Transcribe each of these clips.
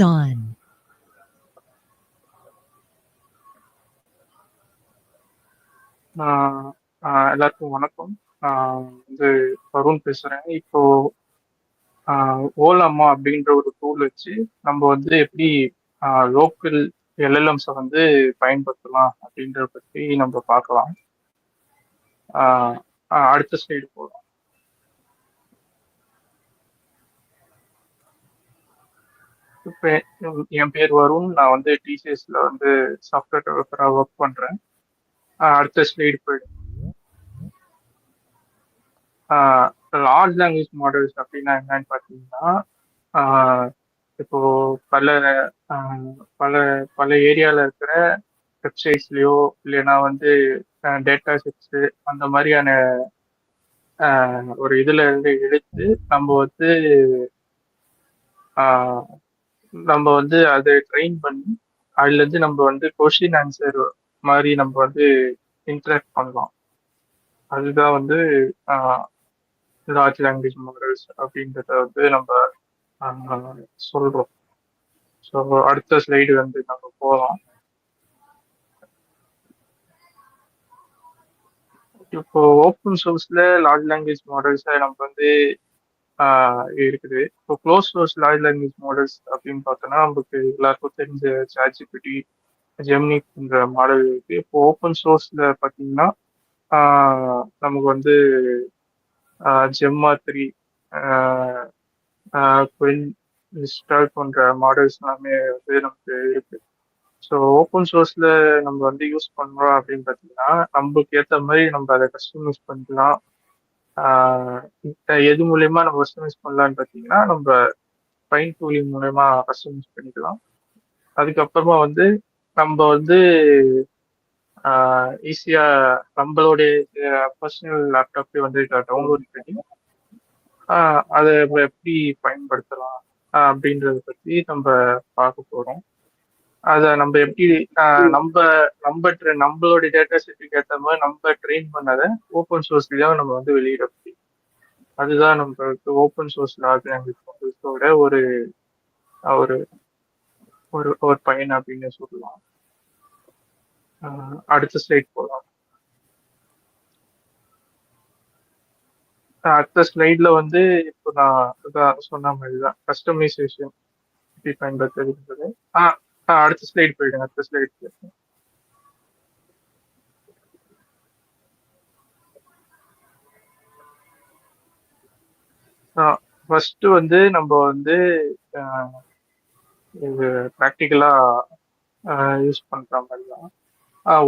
on. ஆஹ் ஆஹ் எல்லாருக்கும் வணக்கம். வந்து வருண் பேசுறேன். இப்போ ஓலாமா அப்படின்ற ஒரு டூல் வச்சு நம்ம வந்து எப்படி லோக்கல் எல்எல்எம்ஸை வந்து பயன்படுத்தலாம் அப்படின்றத பற்றி நம்ம பார்க்கலாம். அடுத்த ஸ்லைடு போகலாம் என் பேர் வருண். நான் வந்து டிசிஎஸ்ல வந்து சாஃப்ட்வேர் டெவலப்பராக ஒர்க் பண்றேன். அடுத்த ஸ்லைடு போயிடும் லார்ஜ் லாங்குவேஜ் மாடல்ஸ் அப்படின்னா என்னன்னு பார்த்தீங்கன்னா இப்போ பல பல பல ஏரியாவில் இருக்கிற வெப்சைட்ஸ்லயோ இல்லைன்னா வந்து டேட்டா செட்ஸு அந்த மாதிரியான ஒரு இதுல இருந்து எடுத்து நம்ம வந்து நம்ம வந்து அதை ட்ரெயின் பண்ணி அதுல இருந்து நம்ம வந்து கொஷின் ஆன்சர் மாதிரி நம்ம வந்து இன்டராக்ட் பண்ணலாம். அதுதான் வந்து லார்ஜ் லாங்குவேஜ் மாடல்ஸ் அப்படின்றத வந்து நம்ம சொல்றோம். ஸோ அடுத்த ஸ்லைடு வந்து நம்ம போகலாம் இப்போ ஓப்பன் சோர்ஸ்ல லார்ஜ் லாங்குவேஜ் மாடல்ஸை நம்ம வந்து இருக்குது. இப்போ close source large language models அப்படின்னு பார்த்தோம்னா நமக்கு எல்லாருக்கும் தெரிஞ்ச சாட்ஜிபிடி ஜெமினின்ற மாடல் இருக்கு. இப்போ ஓப்பன் சோர்ஸ்ல பார்த்தீங்கன்னா நமக்கு வந்து ஜெம்மா த்ரீ குயின் இன்ஸ்டால் போன்ற மாடல்ஸ் எல்லாமே வந்து நமக்கு இருக்கு. ஸோ ஓப்பன் சோர்ஸ்ல நம்ம வந்து யூஸ் பண்றோம் அப்படின்னு பார்த்தீங்கன்னா நமக்கு ஏற்ற மாதிரி நம்ம அதை கஸ்டமைஸ் பண்ணிக்கலாம். எது மூலயமா நம்ம கஸ்டமைஸ் பண்ணலாம்னு பார்த்தீங்கன்னா நம்ம ஃபைன் டூலிங் மூலயமா கஸ்டமைஸ் பண்ணிக்கலாம். அதுக்கப்புறமா வந்து நம்ம வந்து ஈஸியா நம்மளுடைய பர்சனல் லேப்டாப்பே வந்து டவுன்லோட் பண்ணி அதை எப்படி பயன்படுத்தலாம் அப்படின்றத பத்தி நம்ம பார்க்க போறோம். அதை நம்ம எப்படி நம்ம நம்ம நம்மளுடைய டேட்டா செட்டுக்கு ஏற்ற மாதிரி நம்ம ட்ரெயின் பண்ணதை ஓப்பன் சோர்ஸ்லயும் நம்ம வந்து வெளியிட முடியும். அதுதான் நம்மளுக்கு ஓப்பன் சோர்ஸ் லார்ஜ் லாங்குவேஜ் மாடல்ஸோட ஒரு ஒரு ஒரு ஒரு பயன் அப்படின்னு சொல்லலாம். அடுத்த ஸ்லைட் போகலாம் அடுத்த ஸ்லைட்ல வந்து இப்போ நான் சொன்ன மாதிரி தான் கஸ்டமைசேஷன் எப்படி பயன்படுத்துறது ஆ அடுத்த ஸ்லைட் போயிடுங்க அடுத்த ஸ்லைட் ஃபர்ஸ்ட் வந்து நம்ம வந்து இது ப்ராக்டிக்கலா யூஸ் பண்ற மாதிரி தான்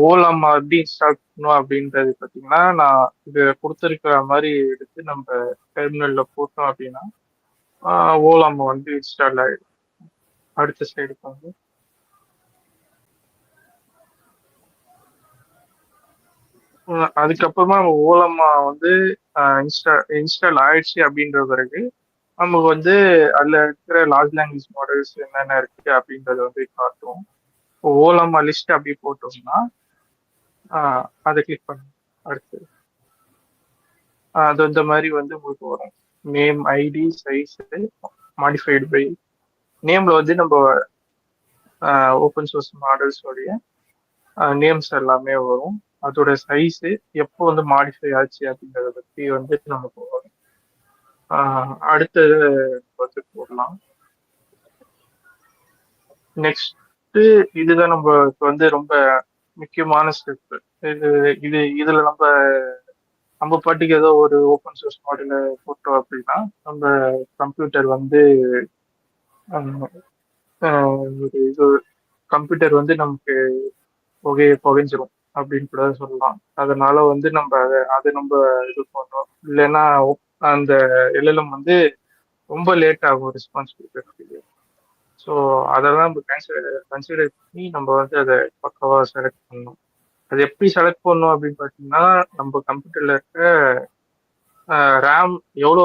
ஓலாமா எப்படி இன்ஸ்டால் பண்ணணும் அப்படின்றது பார்த்தீங்கன்னா நான் இது கொடுத்துருக்கிற மாதிரி எடுத்து நம்ம டெர்மினல்ல போட்டோம் அப்படின்னா ஓலாமா வந்து இன்ஸ்டால் ஆகிடும் அடுத்த ஸ்லைடுக்கு வந்து அதுக்கப்புறமா நம்ம ஓலமா வந்து இன்ஸ்டா இன்ஸ்டால் ஆயிடுச்சு அப்படின்ற பிறகு நமக்கு வந்து அதுல இருக்கிற லார்ஜ் லாங்குவேஜ் மாடல்ஸ் என்னென்ன இருக்கு அப்படின்றத வந்து காட்டும் ஓலமா லிஸ்ட் அப்படி போட்டோம்னா அதை கிளிக் பண்ணு. அடுத்து. அது இந்த மாதிரி வந்து உங்களுக்கு வரும். Name ID size modified by நேம்ல வந்து நம்ம ஓப்பன் சோர்ஸ் மாடல்ஸோடைய நேம்ஸ் எல்லாமே வரும். அதோட சைஸ் எப்போ வந்து மாடிஃபை ஆச்சு அப்படிங்கறத பற்றி வந்து நம்ம போகலாம். அடுத்தது வந்து போடலாம் நெக்ஸ்ட் இதுதான் நம்ம வந்து ரொம்ப முக்கியமான ஸ்டெப் இது இது இதுல நம்ம நம்ம பாட்டுக்கு ஏதோ ஒரு ஓப்பன் சோர்ஸ் மாடல போட்டோம் அப்படின்னா நம்ம கம்ப்யூட்டர் வந்து ஒரு இது கம்ப்யூட்டர் வந்து நமக்கு புகைய புகைஞ்சிரும். அப்படின்னு கூட சொல்லலாம். அதனால வந்து நம்ம அதை அதை நம்ம இது பண்ணோம் இல்லைன்னா அந்த எல்எல்எம் வந்து ரொம்ப லேட் ஆகும் ரெஸ்பான்ஸ் கொடுக்கறதுக்கு. ஸோ அதெல்லாம் நம்ம கன்சிடர் கன்சிடர் பண்ணி நம்ம வந்து அதை பக்கவாக செலக்ட் பண்ணணும். அது எப்படி செலக்ட் பண்ணணும் அப்படின்னு பார்த்தீங்கன்னா நம்ம கம்ப்யூட்டர்ல இருக்க ரேம் எவ்வளோ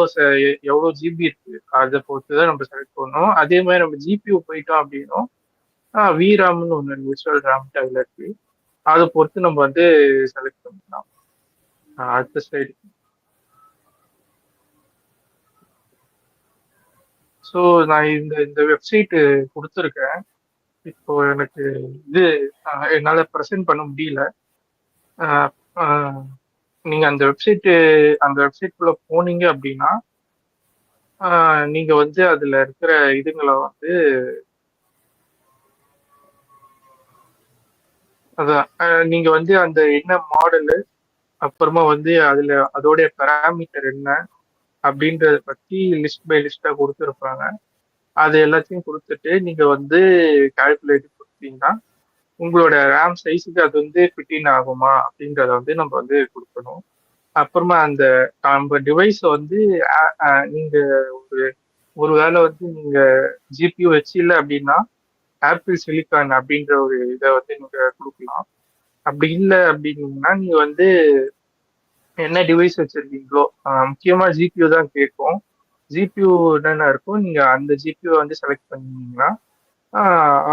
எவ்வளோ ஜிபி இருக்கு அதை பொறுத்து தான் நம்ம செலக்ட் பண்ணணும். அதே மாதிரி நம்ம ஜிபியூ போயிட்டோம் அப்படின்னா வி ரேம்னு ஒன்று விர்ச்சுவல் ரேம் அதில் இருக்கு. அதை பொறுத்து நம்ம வந்து செலக்ட் பண்ணிக்கலாம். அடுத்த ஸ்லைடு ஸோ ஸோ நான் இந்த இந்த வெப்சைட்டு கொடுத்துருக்கேன். இப்போ எனக்கு இது என்னால் ப்ரெசென்ட் பண்ண முடியல. நீங்கள் அந்த வெப்சைட்டு அந்த வெப்சைட்குள்ளே போனீங்க அப்படின்னா நீங்கள் வந்து அதில் இருக்கிற இதுங்களை வந்து அதான். நீங்க வந்து அந்த என்ன மாடலு அப்புறமா வந்து அதுல அதோடைய பேராமீட்டர் என்ன அப்படின்றத பத்தி லிஸ்ட் பை லிஸ்டா கொடுத்துருப்பாங்க. அது எல்லாத்தையும் கொடுத்துட்டு நீங்க வந்து கால்குலேட் கொடுத்தீங்கன்னா உங்களோட ரேம் சைஸுக்கு அது வந்து ஃபிட்டின் ஆகுமா அப்படின்றத வந்து நம்ம வந்து கொடுக்கணும். அப்புறமா அந்த நம்ம டிவைஸ் வந்து நீங்க ஒரு ஒரு வேளை வந்து நீங்க ஜிபியூ வச்சு இல்லை அப்படின்னா ஆப்பிள் சிலிக்கான் அப்படின்ற ஒரு இதை வந்து நீங்க கொடுக்கலாம். அப்படி இல்லை அப்படின்னீங்கன்னா நீங்க வந்து என்ன டிவைஸ் வச்சிருக்கீங்களோ முக்கியமா ஜிபியூ தான் கேட்கும். ஜிபியூ என்னென்ன இருக்கும் நீங்க அந்த ஜிபியூ வந்து செலக்ட் பண்ணீங்கன்னா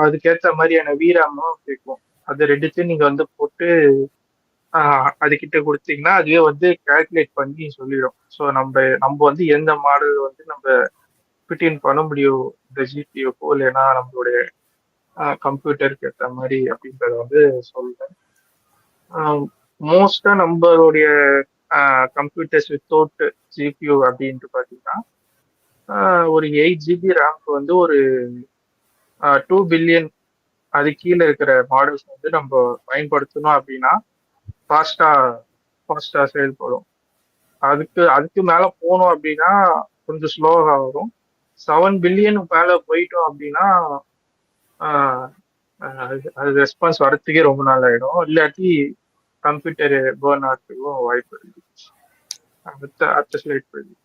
அதுக்கேற்ற மாதிரியான வீராமும் கேட்கும். அது ரெண்டுத்தையும் நீங்க வந்து போட்டு அதுக்கிட்ட கொடுத்தீங்கன்னா அதுவே வந்து கால்குலேட் பண்ணி சொல்லிடும். ஸோ நம்ம நம்ம வந்து எந்த மாடல் வந்து நம்ம ஃபிட்டின் பண்ண முடியும் இந்த ஜிபியூக்கோ இல்லைன்னா நம்மளுடைய கம்ப்யூட்டருக்கு ஏற்ற மாதிரி அப்படின்றத வந்து சொல்றேன். மோஸ்டா நம்மளுடைய கம்ப்யூட்டர்ஸ் வித்தவுட் ஜிபியூ அப்படின்ட்டு பார்த்தீங்கன்னா ஒரு எயிட் ஜிபி ரேம்க்கு வந்து ஒரு டூ பில்லியன் அது கீழே இருக்கிற மாடல்ஸ் வந்து நம்ம பயன்படுத்தணும் அப்படின்னா ஃபாஸ்டா ஃபாஸ்டா செயல்படும். அதுக்கு அதுக்கு மேல போனோம் அப்படின்னா கொஞ்சம் ஸ்லோவாக வரும். செவன் பில்லியனுக்கு மேல போயிட்டோம் அப்படின்னா அது- ரெஸ்பான்ஸ் வரத்துக்கே ரொம்ப நாள் ஆயிடும். இல்லாட்டி கம்ப்யூட்டர் பேர்ன் ஆகிறதுக்கும் வாய்ப்பு இருக்கு. அடுத்த அடுத்த ஸ்லைட் போயிடுது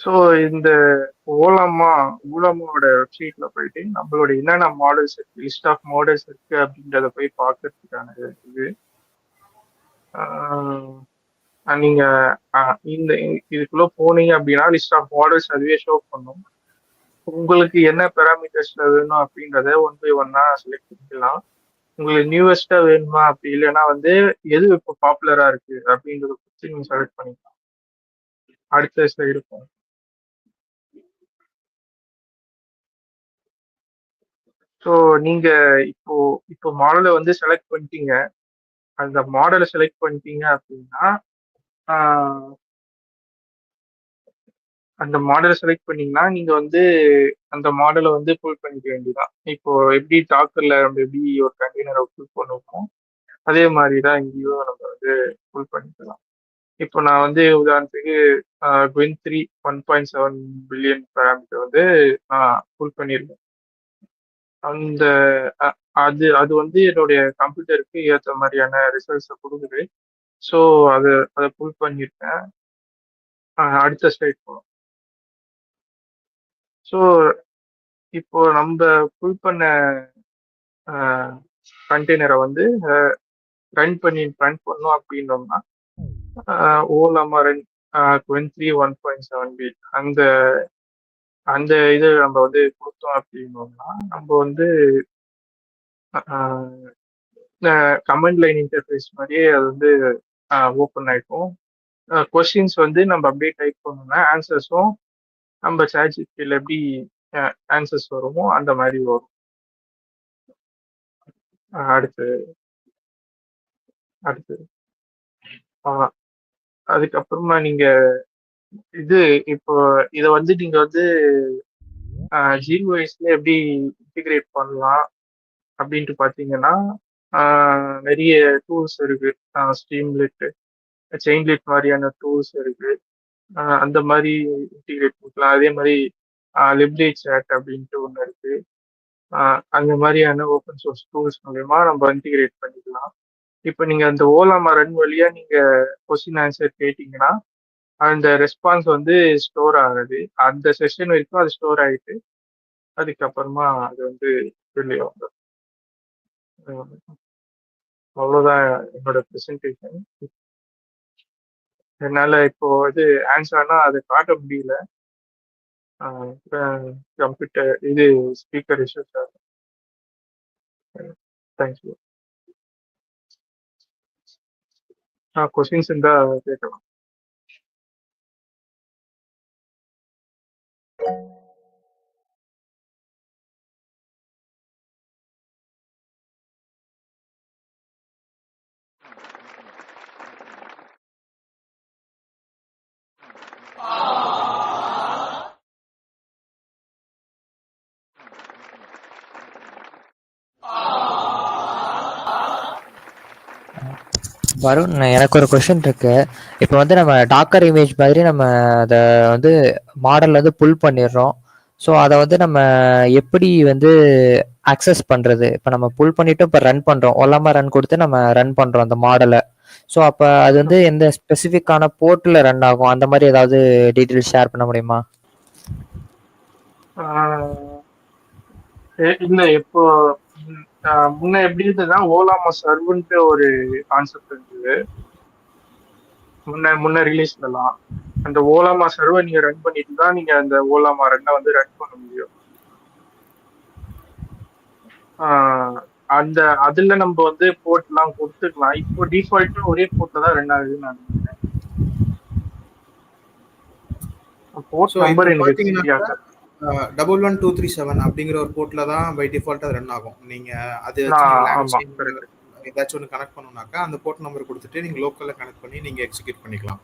ஸோ இந்த ஓலாமா ஓலாமாவோட வெப்சைட்ல போயிட்டு நம்மளோட என்னென்ன மாடல்ஸ் இருக்கு லிஸ்ட் ஆஃப் மாடல்ஸ் இருக்கு அப்படின்றத போய் பார்க்கறதுக்கான இது. நீங்க இந்த இதுக்குள்ள போனீங்க அப்படின்னா லிஸ்ட் ஆஃப் மாடல்ஸ் அதுவே ஷோ பண்ணும். உங்களுக்கு என்ன பேராமீட்டர்ஸ்ல வேணும் அப்படின்றத ஒன் பை ஒன்னா செலக்ட் பண்ணிக்கலாம். உங்களுக்கு நியூவஸ்டா வேணுமா அப்படி இல்லைன்னா வந்து எது இப்போ பாப்புலரா இருக்கு அப்படின்றத பத்தி நீங்க செலக்ட் பண்ணிக்கலாம். அடுத்த ஸ்லைடு இருக்கும் ஸோ நீங்க இப்போ இப்போ மாடலை வந்து செலக்ட் பண்ணிட்டீங்க. அந்த மாடலை செலக்ட் பண்ணிட்டீங்க அப்படின்னா அந்த மாடலை செலக்ட் பண்ணீங்கன்னா நீங்க வந்து அந்த மாடலை வந்து ஃபுல் பண்ணிக்க வேண்டியதான் இப்போ எப்படி டாக்கர்ல நம்ம எப்படி ஒரு கண்டெய்னரை ஃபுல் பண்ணுவோமோ அதே மாதிரி தான் இங்கேயும் நம்ம வந்து ஃபுல் பண்ணிக்கலாம். இப்போ நான் வந்து உதாரணத்துக்கு Qwen three one point seven billion parameter வந்து நான் ஃபுல் பண்ணியிருக்கேன். அந்த அது அது வந்து என்னுடைய கம்ப்யூட்டருக்கு ஏற்ற மாதிரியான ரிசல்ட்ஸை கொடுக்குது. ஸோ அது அதை புல் பண்ணியிருக்கேன். அடுத்த ஸ்லைட் போகலாம். ஸோ இப்போ நம்ம புல் பண்ண கண்டெய்னரை வந்து ரன் பண்ணி ரன் பண்ணோம் அப்படின்னோம்னா Ollama run Qwen three one point seven B அந்த அந்த இது நம்ம வந்து கொடுத்தோம் அப்படின்னோம்னா நம்ம வந்து கமெண்ட் லைன் இன்டர்ஃபேஸ் மாதிரியே அது வந்து ஓப்பன் ஆகிக்கும் கொஸ்டின்ஸ் வந்து நம்ம அப்படியே டைப் பண்ணோம்னா ஆன்சர்ஸும் நம்ம சாட்ஜிபியில் எப்படி ஆன்சர்ஸ் வருமோ அந்த மாதிரி வரும். அடுத்து அடுத்து. அதுக்கப்புறமா நீங்க இது இப்போ இதை வந்து நீங்க வந்து ஜீரோ வயசுல எப்படி இன்டிகிரேட் பண்ணலாம்? அப்படின்ட்டு பார்த்தீங்கன்னா நிறைய டூல்ஸ் இருக்கு. ஸ்ட்ரீம்லெட் செயின்லெட் மாதிரியான டூல்ஸ் இருக்கு. அந்த மாதிரி இன்டிகிரேட் பண்ணிக்கலாம். அதே மாதிரி லிப்ரே சேட் அப்படின்ட்டு ஒன்று இருக்கு. அந்த மாதிரியான ஓப்பன் சோர்ஸ் டூல்ஸ் மூலயமா நம்ம இன்டிகிரேட் பண்ணிக்கலாம். இப்போ நீங்க அந்த ஓலாமா ரன் வழியா நீங்க கொஸ்டின் ஆன்சர் கேட்டீங்கன்னா அந்த ரெஸ்பான்ஸ் வந்து ஸ்டோர் ஆகுது. அந்த செஷன் வரைக்கும் அது ஸ்டோர் ஆகிட்டு அதுக்கப்புறமா அது வந்து வெளியே வந்துடும் அவ்வளோதான் என்னோட ப்ரெசன்டேஷன் என்னால் இப்போ இது ஆன்சர்னா அதை காட்ட முடியல. கம்ப்யூட்டர் இது ஸ்பீக்கர் இஷ்யூஸ் ஆ. கொஸ்டின்ஸ் இருந்தா கேட்கலாம். வருண் எனக்கு ஒரு கொஷின் இருக்கு. இப்போ வந்து நம்ம டாக்கர் இமேஜ் மாதிரி நம்ம அதை வந்து மாடல் வந்து புல் பண்ணிடுறோம். ஸோ அதை வந்து நம்ம எப்படி வந்து அக்சஸ் பண்றது? இப்போ நம்ம புல் பண்ணிவிட்டு இப்போ ரன் பண்றோம். ஒல்லாம ரன் கொடுத்து நம்ம ரன் பண்றோம் அந்த மாடலை ஸோ அப்போ அது வந்து எந்த ஸ்பெசிஃபிக்கான போர்ட்டில் ரன் ஆகும்? அந்த மாதிரி ஏதாவது டீட்டெயில்ஸ் ஷேர் பண்ண முடியுமா? இல்லை இப்போ முன்னே முன்ன எப்படி இருந்ததுன்னா ஓலாமா சர்வன்ட்டு ஒரு கான்செப்ட் இருந்தது. முன்ன முன்ன பண்ணலாம். அந்த ஓலாமா சர்வை நீங்க ரன் பண்ணிட்டு தான் நீங்க அந்த ஓலாமா ரன்னை வந்து ரன் பண்ண முடியும். அந்த அதுல நம்ம வந்து போர்ட்லாம் கொடுத்துக்கலாம். இப்போ டிஃபால்ட்டா ஒரே போர்ட்ல தான் ரன் ஆகுதுன்னு நான் நினைக்கிறேன். போர்ட் நம்பர் எனக்கு double one two three seven அப்படிங்கிற ஒரு போர்ட்ல தான் பை டிஃபால்ட் அது ரன் ஆகும். நீங்க அது. ஏதாச்சும் ஒன்று கனெக்ட் பண்ணணும்னாக்கா அந்த போர்ட் நம்பர் கொடுத்துட்டு நீங்க லோக்கல்ல கனெக்ட் பண்ணி நீங்க எக்ஸிக்யூட் பண்ணிக்கலாம்.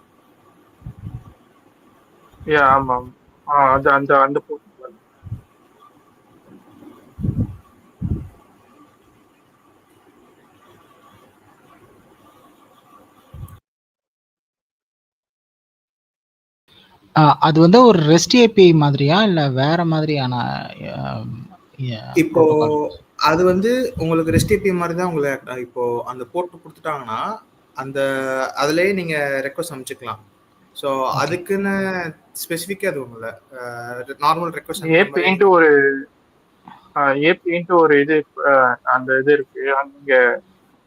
Yeah, ஆமா ஆமா. ஆஹ் அது அந்த அந்த போர்ட் ஆ, அது வந்து ஒரு ரெஸ்ட் ஏபிஐ மாதிரியா? இல்ல வேற மாதிரியான ய- இப்போ? அது வந்து உங்களுக்கு ரெஸ்ட் ஏபி மாதிரி தான் உங்களை அஹ், இப்போ அந்த போர்ட் கொடுத்துட்டாங்கன்னா அந்த அதுலயே நீங்க ரெக்வஸ்ட் அமைச்சுக்கலாம் ஸோ. அதுக்குன்னு ஸ்பெசிஃபிக்காக அது ஒன்றும் இல்லை. நார்மல் ரெக்வஸ்ட் ஏபின்ட்டு ஒரு ஏபின்ட்டு ஒரு இது அந்த இது இருக்கு. அங்க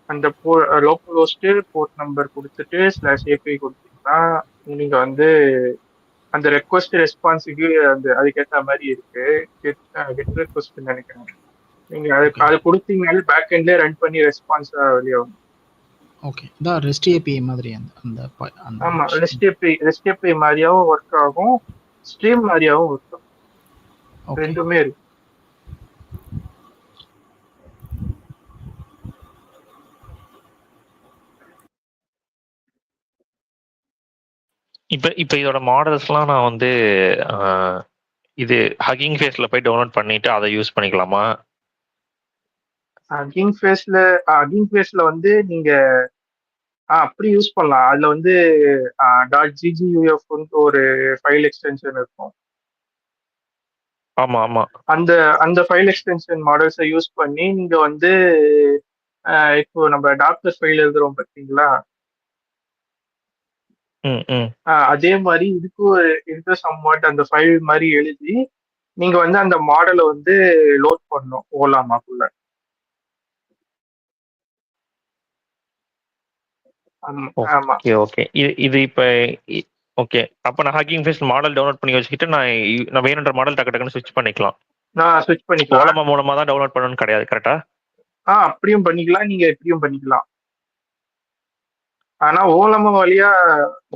அந்த போ லோக்கல் ஹோஸ்ட் போர்ட் நம்பர் கொடுத்துட்டு ஸ்லாஷ் ஏபிஐ கொடுத்தீங்கன்னா நீங்க வந்து அந்த ரெக்வஸ்ட் ரெஸ்பான்ஸுக்கு அந்த அதுக்கேற்ற மாதிரி இருக்கு. கெட் கெட் ரெக்வஸ்ட் நினைக்கிறேன். நீங்க அதுக்கு அது கொடுத்தீங்கனாலே பேக் எண்ட்லேயே ரன் பண்ணி ரெஸ்பான்ஸா வெளியே வரும். ஓகே இதான் ரெஸ்ட் ஏபிஐ மாதிரி அந்த அந்த ஆமா ரெஸ்ட் ஏபிஐ ரெஸ்ட் ஏபிஐ மாதிரியாவும் ஒர்க் ஆகும். ஸ்ட்ரீம் மாதிரியாவும் ஒர்க் ஆகும். ரெண்டுமே இருக்கு. இப்ப இப்ப இதோட மாடல்ஸ்லாம் நான் வந்து இது ஹக்கிங் ஃபேஸ்ல போய் டவுன்லோட் பண்ணிட்டு அதை யூஸ் பண்ணிக்கலாமா? அகிங் ஃபேஸ்ல அகிங் ஃபேஸ்ல வந்து நீங்க அப்படி யூஸ் பண்ணலாம். அதுல வந்து டாட் ஜிஜியூஎஃப் ஒரு ஃபைல் எக்ஸ்டென்ஷன் இருக்கும். ஆமா ஆமா. அந்த அந்த ஃபைல் எக்ஸ்டென்ஷன் மாடல்ஸை யூஸ் பண்ணி நீங்க வந்து இப்போ நம்ம டாக்டர் ஃபைல் எழுதுறோம் பார்த்தீங்களா அதே மாதிரி இதுக்கும் இருக்க சம்வாட் அந்த ஃபைல் மாதிரி எழுதி நீங்க வந்து அந்த மாடலை வந்து லோட் பண்ணணும் ஓலாமாக்குள்ள ஆமா ஆமா. Okay okay. இது இது இப்ப ஓகே. அப்ப நான் ஹக்கிங் ஃபேஸ் மாடல் டவுன்லோட் பண்ணி வச்சுக்கிட்டு நான் வேணுன்ற மாடல் டக்கு டக்குன்னு ஸ்விட்ச் பண்ணிக்கலாம். நான் ஸ்விட்ச் பண்ணிக்கலாம். ஓலமா மூலமா தான் டவுன்லோட் பண்ணணும்னு கிடையாது கரெக்டா ஆ அப்படியும் பண்ணிக்கலாம். நீங்க எப்படியும் பண்ணிக்கலாம். ஆனா ஓலமா வழியா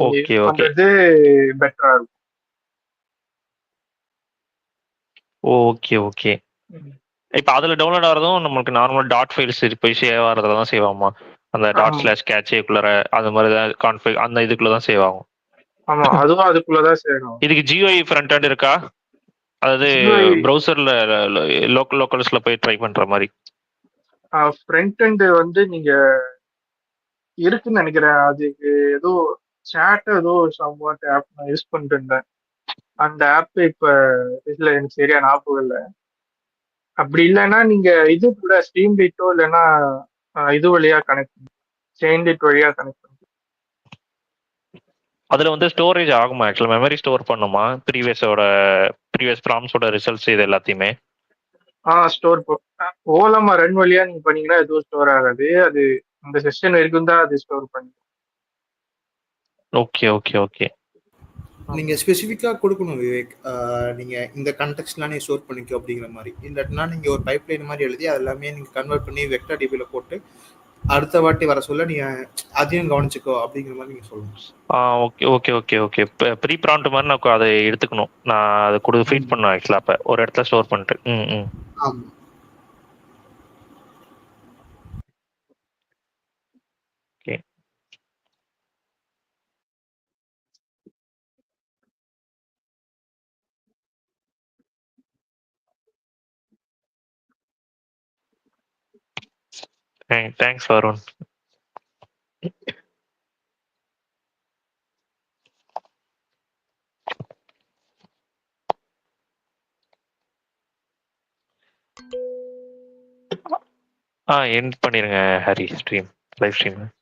ஓகே ஓகே. பெட்டரா இருக்கும். Okay okay. இப்ப அதுல டவுன்லோட் ஆகிறதும் நம்மளுக்கு நார்மல் டாட் ஃபைல்ஸ் போய் சேவ் ஆகிறதுல தான் சேவ் ஆகுமா? அந்த டாட். ஸ்லாஷ் கேட்சேக்குள்ளார அது மாதிரி தான் கான்ஃபிக் அந்த இதுக்குள்ள தான் சேவ் ஆகும். ஆமா அதுவும் அதுக்குள்ளதான் சேரும் இதுக்கு ஜிஓஐ ஃப்ரண்ட் end இருக்கா? அதாவது ப்ரௌசர்ல லோக்கல் லோக்கல்ஸ்ல போய் ட்ரை பண்ற மாதிரி. ஃப்ரண்ட் end வந்து நீங்க இருக்குன்னு நினைக்கிறேன். அதுக்கு ஏதோ சேட் ஏதோ சம்வாட் ஆப் நான் யூஸ் பண்ணிட்டு இருந்தேன். அந்த ஆப் இப்ப இதுல எனக்கு சரியா ஞாபகம் இல்லை. அப்படி இல்லைன்னா நீங்க இது கூட ஸ்ட்ரீம் பிட்டோ இல்லைன்னா இது வழியா கனெக்ட் செயின் பிட் வழியா கனெக்ட் அதுல வந்து ஸ்டோரேஜ் ஆகுமா? ஆக்சுவலா மெமரி ஸ்டோர் பண்ணுமா? ப்ரீவியஸோட ப்ரீவியஸ் ப்ராம்ஸோட ரிசல்ட்ஸ் இது எல்லாத்தையுமே? ஆ ஸ்டோர் ஓலமா ரன் வழியா நீங்க பண்ணீங்கன்னா எதுவும் ஸ்டோர் ஆகாது. அது அந்த செஷன் வரைக்கும் தான் அது ஸ்டோர் பண்ணி ஓகே ஓகே ஓகே நீங்க ஸ்பெசிஃபிக்கா கொடுக்கணும் விவேக் நீங்க இந்த கண்டெக்ட்லாம் நீ ஸ்டோர் பண்ணிக்கோ அப்படிங்கிற மாதிரி. இல்லாட்டினா நீங்க ஒரு பைப்லைன் மாதிரி எழுதி அது எல்லாமே நீங்க கன்வெர்ட் பண்ணி வெக்டர் டிபில போட்டு அடுத்த வாட்டி வர சொல்ல நீங்க அதையும் கவனிச்சுக்கோ அப்படிங்கிற மாதிரி நீங்க சொல்லணும். ஆ ஓகே ஓகே ஓகே ஓகே ப்ரீ ப்ராண்ட் மாதிரி நான் அதை எடுத்துக்கணும். நான் அதை கொடு ஃபீட் பண்ணுவேன் ஆக்சுவலாக அப்போ. ஒரு இடத்துல ஸ்டோர் பண்ணிட்டு. ம் ம். ஆமா. தேங்க்ஸ் வருண் ஆ எண்ட் பண்ணிருங்க ஹரி ஸ்ட்ரீம் லைவ் ஸ்ட்ரீம்